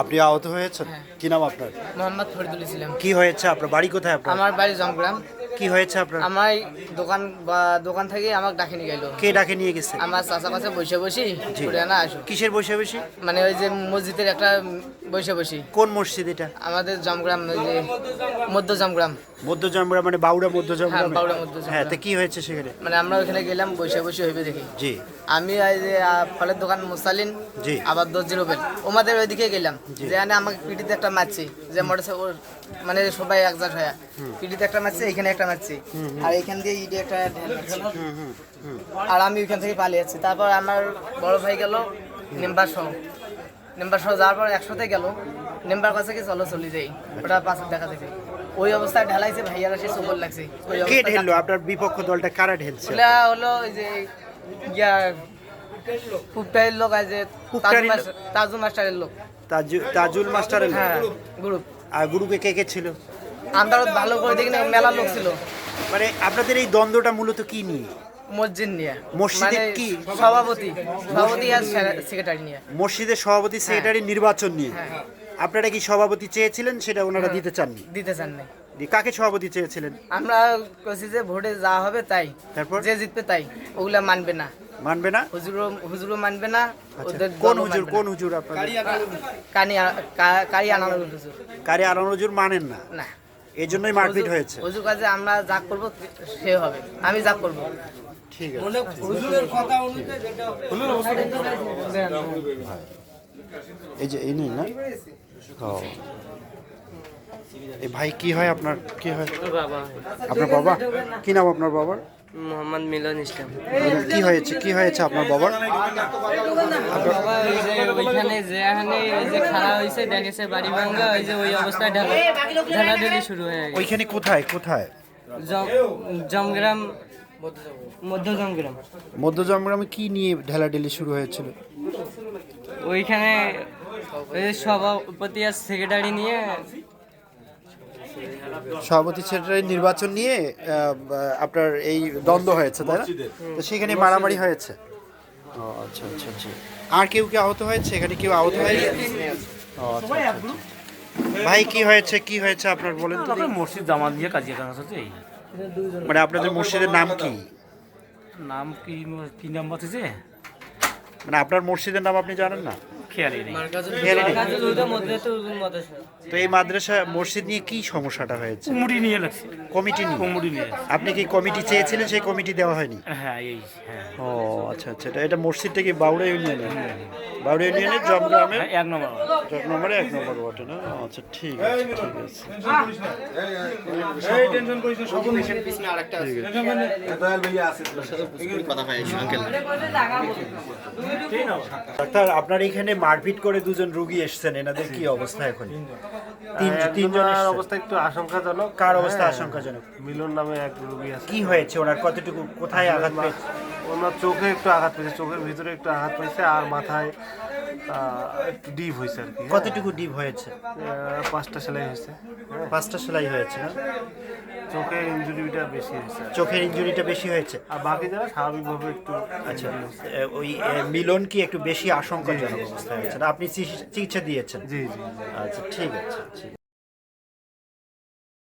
আপনি আহত হয়েছেন? কি নাম আপনার? মোহাম্মদ ফরিদুল ইসলাম। কি হয়েছে? আপনার বাড়ি কোথায় আপনার? আমার বাড়ি জমগ্রাম কি হয়েছে আপনার? আমার দোকান বা দোকান থেকে আমাকে ডাকে নিয়ে গেল। কে ডাকে নিয়ে গেছে? আমার চাচা কাছে বসে বসি। ঘুরে না আসো। কিসের বসে বসে? মানে ওই যে মসজিদের একটা বসে বসি। কোন মসজিদ এটা? আমাদের জমগ্রাম ওই যে মধ্য জমগ্রাম। মধ্য জমরা মানে বাউড়া মধ্য হ্যাঁ বাউড়া মধ্য হ্যাঁ তো কি হয়েছে সেখানে? মানে আমরা ওইখানে গেলাম বসে বসে হইবে দেখি। জি। আমি এই যে ফলের দোকান মুসালিন জি। আবার দর্জি রোবেল। ওমাদের ওইদিকে গেলাম। যেখানে আমাকে পিটিতে একটা মারছি যে মোটরসে ওর মানে সবাই একজাট হয়ে। পিটিতে একটা মারছে এখানে একটা মারছি। আর এখান দিয়ে ইডে একটা আর আমি ওইখান থেকে পালিয়ে যাচ্ছি। তারপর আমার বড় ভাই গেল নিম্বার সহ। নিম্বার সহ যাওয়ার পর একসাথে গেল। নিম্বার কাছে কি চলো চলে যাই। ওটা পাশে দেখা দেখে ওই অবস্থায় ঢালাইছে ভাইয়ারা সে সবল লাগছে। কে ঢেললো? আপনার বিপক্ষ দলটা কারা ঢেলছে? ওগুলা হলো ওই যে ইয়া পুপটাইয়ের লোক আছে? তাজু মাস্টারের লোক। তাজু- তাজুল মাস্টারের? হ্যাঁ গ্রুপ। আর গ্রুপে কে কে ছিল? আমরা ভালো করে দেখি না মেলা লোক ছিল। মানে আপনাদের এই দ্বন্দ্বটা মূলত কি নিয়ে? মসজিদ নিয়ে। মসজিদের মানে কি? সভাপতি সভাপতি আর সেক্রেটারি নিয়ে। মসজিদের সভাপতি সেক্রেটারি নির্বাচন নিয়ে। হ্যাঁ। আপনারা কি সভাপতি চেয়েছিলেন? সেটা ওনারা দিতে চাননি। দিতে চান নাই দিয়ে কাকে সভাপতি চেয়েছিলেন? আমরা কছি যে ভোটে যা হবে তাই। তারপর? যে জিতবে তাই। ওগুলা মানবে না। মানবে না? হুজুরও হুজুরও মানবে না আচ্ছা, কোন হুজুর কোন। হুজুর আপনাদের? কানি কা- কারি আনানোর হুজুর। কারে হুজুর মানেন না। না। এই জন্যই মারপিট হয়েছে। হুজুর কাছে আমরা যা করব সে হবে। আমি যা করব। ঠিক আছে। এই যে এই নেই না। ও। এই ভাই কি হয় আপনার? কি হয়? আপনার বাবা? কি নাম আপনার বাবার? মোহাম্মদ মিলন ইসলাম। কি হয়েছে? কি হয়েছে আপনার বাবার? বাবা ওই যে ওইখানে যেখানে ওই যে খাড়া হয়েছে দেখেছে বাড়ি ভাঙ্গা ওই যে ওই অবস্থায় ঢালা ঢালাঢালি শুরু হয়ে গেছে। ওইখানে কোথায়? কোথায়? জম- জমগ্রাম মধ্য জমগ্রাম। মধ্য জমগ্রামে কি নিয়ে ঢেলাঢেলি শুরু হয়েছিল? ওইখানে ওই সভাপতি আর সেক্রেটারি নিয়ে সভাপতি সেক্রেটারি নির্বাচন নিয়ে আপনার এই দ্বন্দ্ব হয়েছে তাই না? তো সেখানে মারামারি হয়েছে। ও আচ্ছা আচ্ছা আচ্ছা। আর কেউ কি আহত হয়েছে? এখানে কেউ আহত হয়েছে ও আচ্ছা, আচ্ছা, আচ্ছা। ভাই কি হয়েছে? কি হয়েছে? আপনার বলেন তো মসজিদ জামাত দিয়ে কাজিয়া কাজ হচ্ছে এই মানে আপনাদের মসজিদের নাম কি? নাম কি কি নাম বলতেছে মানে আপনার মসজিদের নাম আপনি জানেন না? খেয়ালই নেই। তো এই মাদ্রাসা মসজিদ নিয়ে কি সমস্যাটা হয়েছে? কুমুড়ি নিয়ে লাগছে। কমিটি নিয়ে? কুমুড়ি নিয়ে আপনি কি কমিটি চেয়েছিলেন? সেই কমিটি দেওয়া হয়নি? হ্যাঁ এই হ্যাঁ। ও আচ্ছা আচ্ছা। এটা- এটা মসজিদটা কি বাউড়া ইউনিয়নে বাউড়া ইউনিয়নের জমগ্রামে হ্যাঁ, এক নম্বর এক নম্বরে এক নম্বর ওয়ার্ডে না? আচ্ছা ঠিক আছে ঠিক আছে। ডাক্তার আপনার এখানে মারপিট করে দুজন রুগী এসেছেন এনাদের কি অবস্থা এখন? তিন তিনজন একজনের অবস্থা একটু আশঙ্কাজনক। কার অবস্থা হ্যাঁ, আশঙ্কাজনক? মিলন নামে এক রোগী আছে। কি হয়েছে? ওনার কতটুকু কোথায় আঘাত পেয়েছে? ওনার চোখে একটু আঘাত পেয়েছে চোখের ভিতরে একটু আঘাত পেয়েছে আর মাথায় একটু ডিপ হয়েছে আর কি হ্যাঁ। কতটুকু ডিপ হয়েছে? পাঁচটা সেলাই হয়েছে পাঁচটা সেলাই হয়েছে চোখের ইঞ্জুরিটা বেশি হয়েছে চোখের ইঞ্জুরিটা বেশি হয়েছে? আর বাকি যারা স্বাভাবিকভাবে একটু আচ্ছা ওই মিলন কি একটু বেশি আশঙ্কাজনক অবস্থায় হয়েছে? আপনি চিকিৎসা- দিয়েছেন? জি জি আচ্ছা ঠিক আছে।